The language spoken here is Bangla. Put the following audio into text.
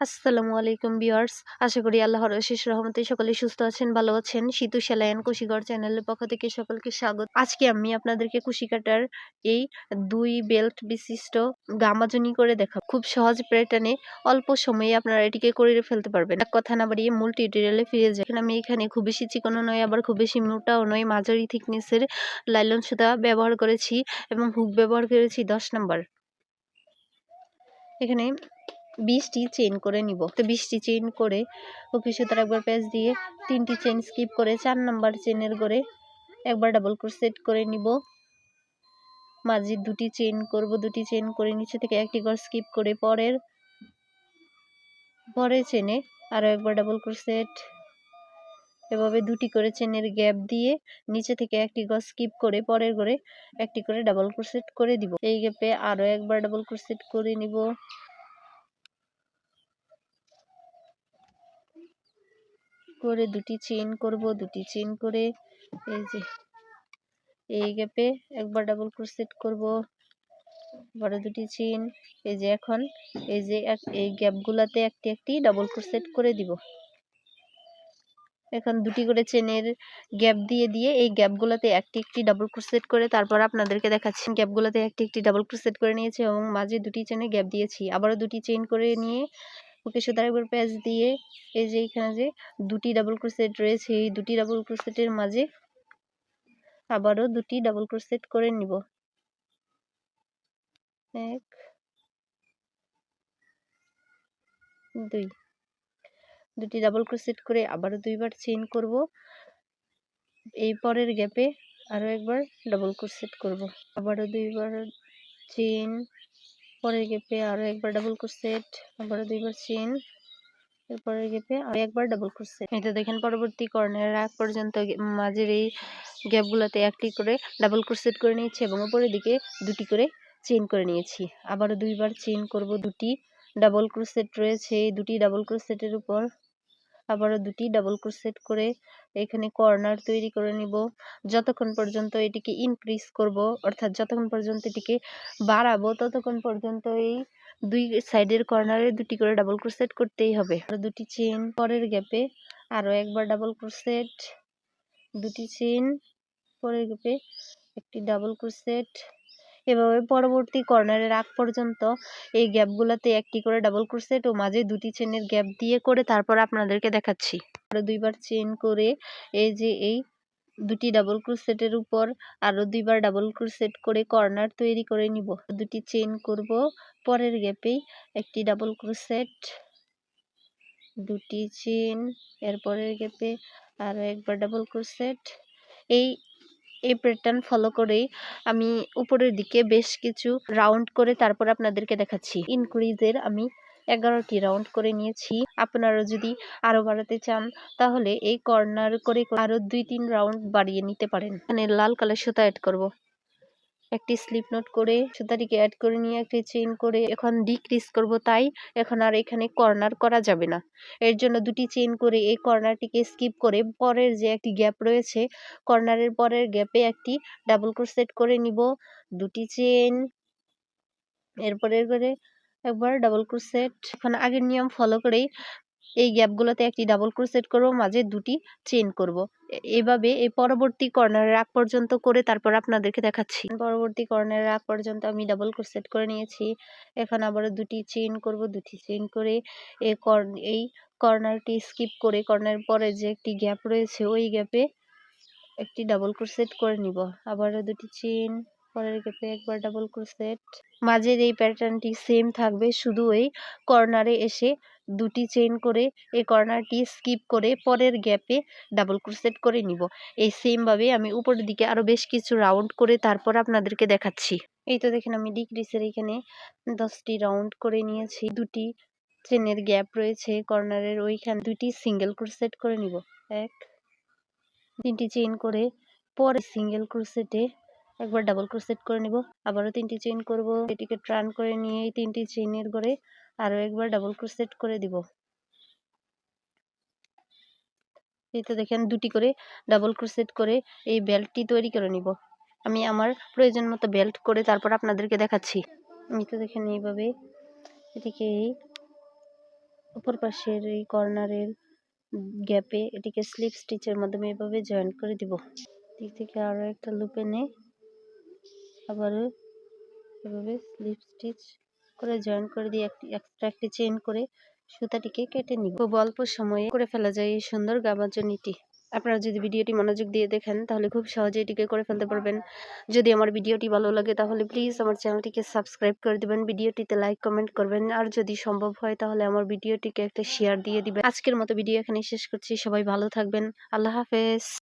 আসসালামু আলাইকুম ভিউয়ার্স, আশা করি আল্লাহর অশেষ রহমতে সকলে সুস্থ আছেন, ভালো আছেন। শীতু সেলায়ন কুশিগড় চ্যানেলের পক্ষ থেকে সকলকে স্বাগত। আজকে আমি আপনাদেরকে কুশি কাটার এই দুই বেল্ট বিশিষ্ট গামাজনি করে দেখাবো। খুব সহজ প্যাটার্নে অল্প সময়ে আপনারা এটিকে করে ফেলতে পারবেন। এক কথা না বাড়িয়ে মূল টিউটোরিয়ালে ফিরে যায় আমি এখানে খুব বেশি চিকনও নয়, আবার খুব বেশি মোটাও নয়, মাঝারি থিকনেসের লাইলন সুতা ব্যবহার করেছি এবং হুক ব্যবহার করেছি দশ নাম্বার। এখানে বিশটি চেন করে নিব। তো বিশটি চেন করে ওকে সুতার একবার প্যাচ দিয়ে তিনটি চেন স্কিপ করে চার নাম্বার চেনের করে একবার ডাবল ক্রোশেট করে নিব। মাঝে দুটি চেন করব, দুটি চেন করে নিচে থেকে একটি ঘর স্কিপ করে পরের পরের চেনে আরও একবার ডাবল ক্রোশেট এভাবে দুটি করে চেনের গ্যাপ দিয়ে নিচে থেকে একটি গজ স্কিপ করে পরের ঘরে একটি করে ডাবল ক্রোশেট করে দিব। এই গ্যাপে আরও একবার ডাবল ক্রোশেট করে নিব। করে দুটি চেন করব, দুটি চেন করে এই যে, এই গ্যাপে একবার ডাবল ক্রোশেট করব বড় দুটি চেন এই যে এখন, এই যে এই গ্যাপগুলোতে একটি একটি ডাবল ক্রোশেট করে দিব। এখন দুটি করে চেনের গ্যাপ দিয়ে দিয়ে এই গ্যাপগুলোতে একটি একটি ডাবল ক্রোশেট করে তারপর আপনাদেরকে দেখাচ্ছি। গ্যাপগুলোতে একটি একটি ডাবল ক্রোশেট করে নিয়েছি এবং মাঝে দুটি চেনে গ্যাপ দিয়েছি। আবারও দুটি চেন করে নিয়ে ওকে সুতার একবার প্যাচ দিয়ে এই যে এখানে যে দুটি ডাবল ক্রোশেট রয়েছে, এই দুটি ডাবল ক্রোশেটের মাঝে আবারও দুটি ডাবল ক্রোশেট করে নিব। এক, দুই, দুটি ডাবল ক্রোশেট করে আবারও দুইবার চেইন করব। এই পরের গ্যাপে আরও একবার ডাবল ক্রোশেট করব। আবারও দুইবার চেইন পরের গেপে আরও একবার ডাবল ক্রোসেট আবার দুইবার চেন এরপরের গেপে আর একবার ডাবল ক্রোসেট এটা দেখেন পরবর্তী কর্নারের আগ পর্যন্ত মাঝের এই গ্যাপগুলোতে একটি করে ডাবল ক্রোসেট করে নিয়েছি এবং উপরের দিকে দুটি করে চেইন করে নিয়েছি। আবারও দুইবার চেন করব, দুটি ডাবল ক্রোসেট রয়েছে। এই দুটি ডাবল ক্রোসেটের উপর আবারও দুটি ডাবল ক্রোশেট করে এখানে কর্নার তৈরি করে নিব। যতক্ষণ পর্যন্ত এটিকে ইনক্রিজ করব, অর্থাৎ যতক্ষণ পর্যন্ত এটিকে বাড়াবো, ততক্ষণ পর্যন্ত এই দুই সাইডের কর্নারে দুটি করে ডাবল ক্রোশেট করতেই হবে। আর দুটি চেন পরের গ্যাপে আরও একবার ডাবল ক্রোশেট দুটি চেন পরের গ্যাপে একটি ডাবল ক্রোশেট এভাবে পরবর্তী কর্নারের আগ পর্যন্ত এই গ্যাপগুলোতে একটি করে ডাবল ক্রোশেট ও মাঝে দুটি চেনের গ্যাপ দিয়ে করে তারপর আপনাদেরকে দেখাচ্ছি। দুইবার চেন করে এই যে এই দুটি ডাবল ক্রোশেটের উপর আরও দুইবার ডাবল ক্রোশেট করে কর্নার তৈরি করে নিব। দুটি চেন করব, পরের গ্যাপেই একটি ডাবল ক্রোশেট দুটি চেন এরপরের গ্যাপে আরও একবার ডাবল ক্রোশেট এই এই প্যাটার্ন ফলো করেই আমি উপরের দিকে বেশ কিছু রাউন্ড করে তারপর আপনাদেরকে দেখাচ্ছি। ইনক্রিজের আমি এগারোটি রাউন্ড করে নিয়েছি। আপনারা যদি আরও বাড়াতে চান, তাহলে এই কর্নার করে আরও দুই তিন রাউন্ড বাড়িয়ে নিতে পারেন। মানে লাল কালার সুতা অ্যাড করব। একটি স্লিপ নোট করে সুতাটিকে অ্যাড করে নিয়ে একটি চেইন করে এখন ডিক্রিজ করব। তাই এখন আর এখানে কর্নার করা যাবে না। এর জন্য দুটি চেইন করে এই কর্নারটিকে স্কিপ করে পরের যে একটি গ্যাপ রয়েছে কর্নারের পরের গ্যাপে একটি ডাবল ক্রোশেট করে নিব। দুটি চেইন এরপরে করে একবার ডাবল ক্রোশেট এখন আগের নিয়ম ফলো করেই এই গ্যাপগুলোতে একটি ডাবল ক্রোশেট করব, মাঝে দুটি চেন করব। এভাবে এই পরবর্তী কর্নারের আগ পর্যন্ত করে তারপর আপনাদেরকে দেখাচ্ছি। পরবর্তী কর্নারের আগ পর্যন্ত আমি ডাবল ক্রোশেট করে নিয়েছি। এখন আবারও দুটি চেন করব, দুটি চেন করে এই এই কর্নারটি স্কিপ করে কর্নারের পরে যে একটি গ্যাপ রয়েছে, ওই গ্যাপে একটি ডাবল ক্রোশেট করে নিব। আবারও দুটি চেন পরের গ্যাপে একবার ডাবল ক্রোশেট মাঝের এই প্যাটার্নটি সেম থাকবে, শুধু এই কর্নারে এসে দুটি চেইন করে এই কর্নারটি স্কিপ করে পরের গ্যাপে ডাবল ক্রোশেট করে নিব। এই সেমভাবে আমি উপরের দিকে আরও বেশ কিছু রাউন্ড করে তারপর আপনাদেরকে দেখাচ্ছি। এই তো দেখেন আমি ডিক্রিসের এখানে দশটি রাউন্ড করে নিয়েছি। দুটি চেনের গ্যাপ রয়েছে কর্নারের ওইখানে দুটি সিঙ্গেল ক্রোশেট করে নিব। এক, তিনটি চেইন করে পরে সিঙ্গেল ক্রোশেটে একবার ডাবল ক্রোশেট করে নিব। আবারও তিনটি চেইন করব। এটিকে ট্রান করে নিয়ে এই তিনটি চেইনের করে আরও একবার ডাবল ক্রোশেট করে দিব। এই তো দেখেন দুটি করে ডাবল ক্রোশেট করে এই বেল্টটি তৈরি করে নিব। আমি আমার প্রয়োজন মতো বেল্ট করে তারপর আপনাদেরকে দেখাচ্ছি। আমি তো দেখেন এইভাবে এটিকে উপর পাশের এই কর্নারের গ্যাপে এটিকে স্লিপ স্টিচের মাধ্যমে এভাবে জয়েন করে দিব। দিক থেকে আরও একটা লুপ এনে আবারও এভাবে স্লিপ স্টিচ করে জয়েন করে দিয়ে একটি একটি চেইন করে সুতাটিকে কেটে নিব। খুব অল্প সময়ে করে ফেলা যায় এই সুন্দর গাবাজনিটি আপনারা যদি ভিডিওটি মনোযোগ দিয়ে দেখেন, তাহলে খুব সহজে এটিকে করে ফেলতে পারবেন। যদি আমার ভিডিওটি ভালো লাগে, তাহলে প্লিজ আমার চ্যানেলটিকে সাবস্ক্রাইব করে দিবেন, ভিডিওটিতে লাইক কমেন্ট করবেন। আর যদি সম্ভব হয়, তাহলে আমার ভিডিওটিকে একটা শেয়ার দিয়ে দিবেন। আজকের মতো ভিডিও এখানে শেষ করছি। সবাই ভালো থাকবেন। আল্লাহ হাফেজ।